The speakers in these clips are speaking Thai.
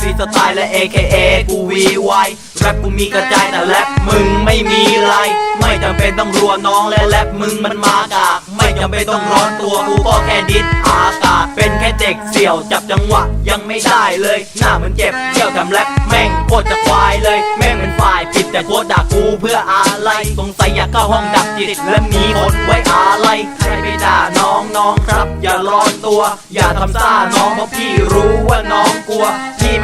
ฟรีสไตล์และ AKA กูวีไวแรปกูมีกระจายแต่แรปมึงไม่มีไร ไม่จำเป็นต้องรัวน้องและแรปมึงมันมากากไม่จำเป็นต้องร้อนตัวกูก็แค่ดิดอากาศ เป็นแค่เด็กเสี่ยวจับจังหวะยังไม่ได้เลย หน้าเหมือนเจ็บเที่ยวทำแรปแม่งโคตรจะควายเลย แม่งเป็นฝ่ายผิดแต่โคตรด่ากูเพื่ออะไรสงสัยอยากเข้าห้องดับจิตและมีคนไว้อะไรใครไปด่าน้องน้องครับ อย่าร้อนตัว อย่าทำซ่าน้องเพราะพี่รู้ว่าน้องกลัว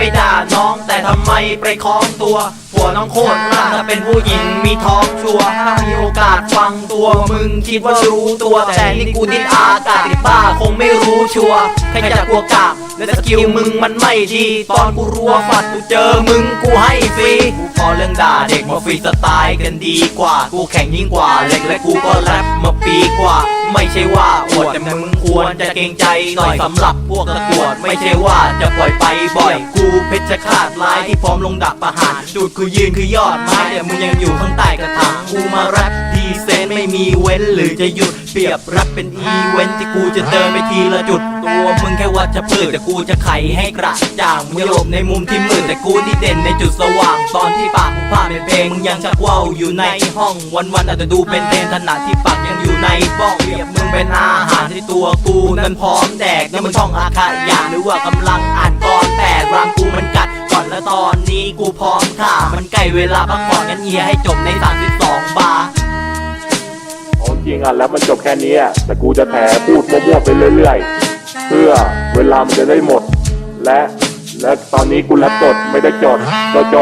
ไม่ด่าน้อง แต่ทำไมไปคล้องตัวหัวน้องโคตรร่างถ้าเป็นผู้หญิงมีท้องชัวร์ถ้ามีโอกาสฟังตัวมึงคิดว่ารู้ตัวแต่นี่กูดิ้นอากาศติดบ้าคงไม่รู้ชัวร์ใครจะกลัวกากและสกิลมึงมันไม่ดี ตอนกูรัวฟัดกูเจอมึงกูให้ฟรีกูพอเรื่องด่าเด็กมาฟรีสไตล์กันดีกว่า กูแข่งยิ่งกว่าเล็กและกูก็แรปมาปีกว่า ไม่ใช่ว่าอวดแต่มึงควรจะเกรงใจหน่อยสำหรับพวกตะกวดไม่ใช่ว่าจะปล่อยไปบ่อยกู เพชรฆาตร้ายที่พร้อมลงดักประหารจุดกูยืนคือยอดไม้แต่มึงยังอยู่ข้างใต้กระถางกูมาแรปดีเซนไม่มีเว้นหรือจะหยุดเปรียบรับเป็นอีเวนที่กูจะเดินไปทีละจุด ตัวมึงแค่ว่าจะพืชแต่กูจะไขให้กระจ่างมึงโยบในมุมที่มืดแต่กูที่เด่นในจุดสว่าง ตอนที่ปากกูพาเป็นเพลงมึงยังชักว่าวอยู่ในห้องวันวันๆอาจจะดูเป็นเทนถนัดที่ปากยังอยู่ในบ้องเปรียบมึงเป็นอาหารที่ตัวกูนั้นพร้อมแดกนั่นมันช่องอาคาอยางหรือว่ากำลัง นี้กูพร้อมท่ามันใกล้เวลาพักผ่อนกันเฮียให้จบใน 32 บาร์ของจริงอะแล้วมันจบแค่นี้อะแต่กูจะแถพูดมั่วๆไปเรื่อยๆ เพื่อเวลามันจะได้หมด และและตอนนี้กูรับจดไม่ได้จดโจโจ